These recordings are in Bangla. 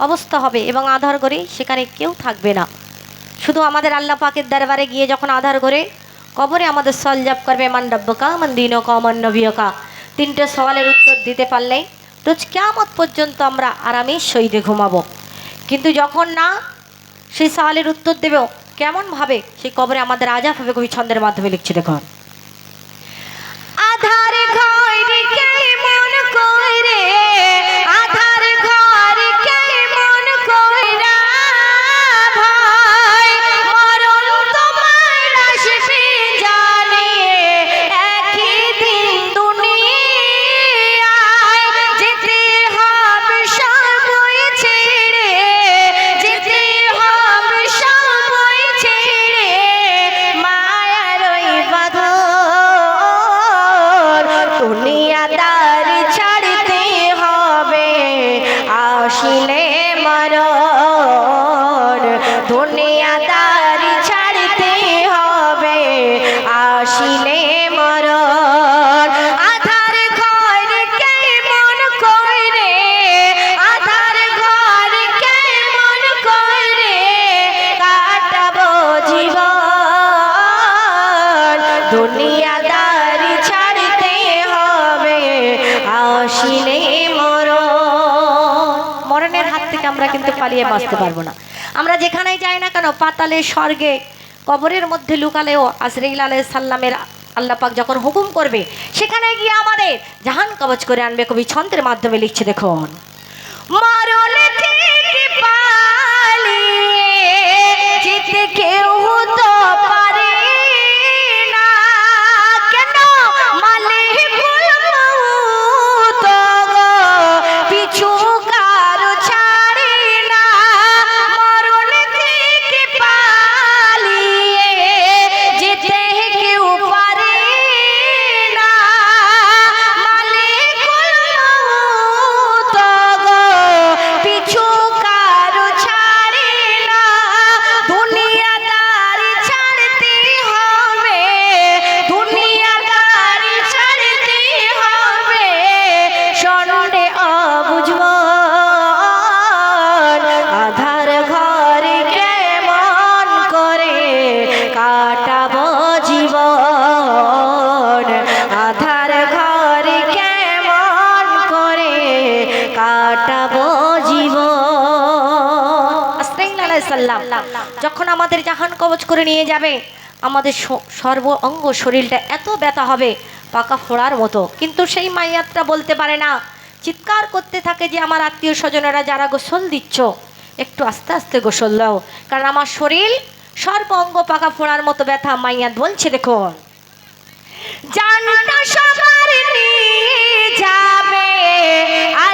অবস্থা হবে এবং আধার করে সেখানে কেউ থাকবে না। শুধু আমাদের আল্লাহ পাকের দরবারে গিয়ে যখন আধার করে কবরে আমাদের সলজাব করবে, মান রব্বকা, মান দিনকা মান নবিয়কা। তিনটে সওয়ালের উত্তর দিতে পারলেই রোজ কেমত পর্যন্ত আমরা আরামে শহীদে ঘুমাবো। কিন্তু যখন না, সেই সওয়ালের উত্তর দেব কেমনভাবে, সেই কবরে আমাদের আজাব হবে কবি ছন্দের মাধ্যমে লিখছে দেখুন। Tony. মরণের হাত থেকে আমরা কিন্তু পালিয়ে বাঁচতে পারব না। আমরা যেখানেই যাই না কেন, পাতালে, স্বর্গে, কবরের মধ্যে লুকালেও আজরাইল আলাই সাল্লামের আল্লাহ পাক যখন হুকুম করবে, সেখানে গিয়ে আমাদের জাহান কবচ করে আনবে কবি ছন্দের মাধ্যমে লিখছে দেখুন। মারলে কেউ আলাইসাল্লাম যখন আমাদের জাহান কবচ করে নিয়ে যাবে, আমাদের সর্ব অঙ্গ শরীরটা এত ব্যথা হবে, পাকা ফোড়ার মতো। কিন্তু সেই মাইয়াতটা বলতে পারে না। চিৎকার করতে থাকে যে, আমার আত্মীয় স্বজনেরা যারা গোসল দিচ্ছ, একটু আস্তে আস্তে গোসল দাও। কারণ আমার শরীর সর্ব অঙ্গ পাকা ফোড়ার মতো ব্যথা, মাইয়াত বলছে দেখুন জানটা সবার যাবে আজরাইল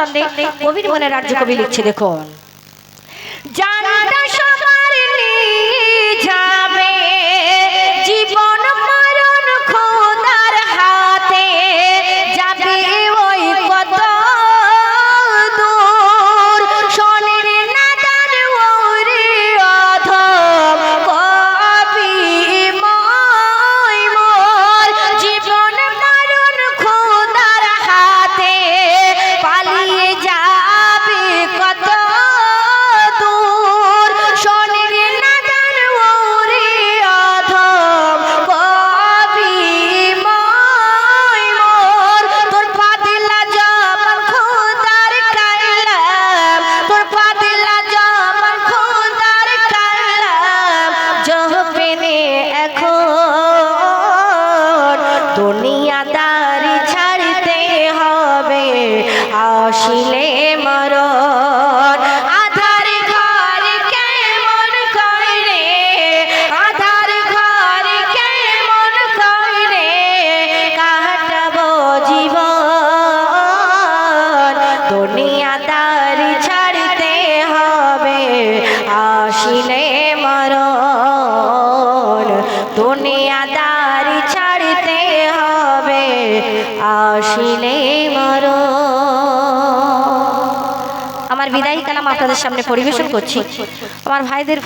ছন্দে কবির মনে রাজ্য কবি লিখছে দেখুন। আসিলে মর। আমার বিদায়ী কালাম আপনাদের সামনে পরিবেশন করছি। আমার ভাইদের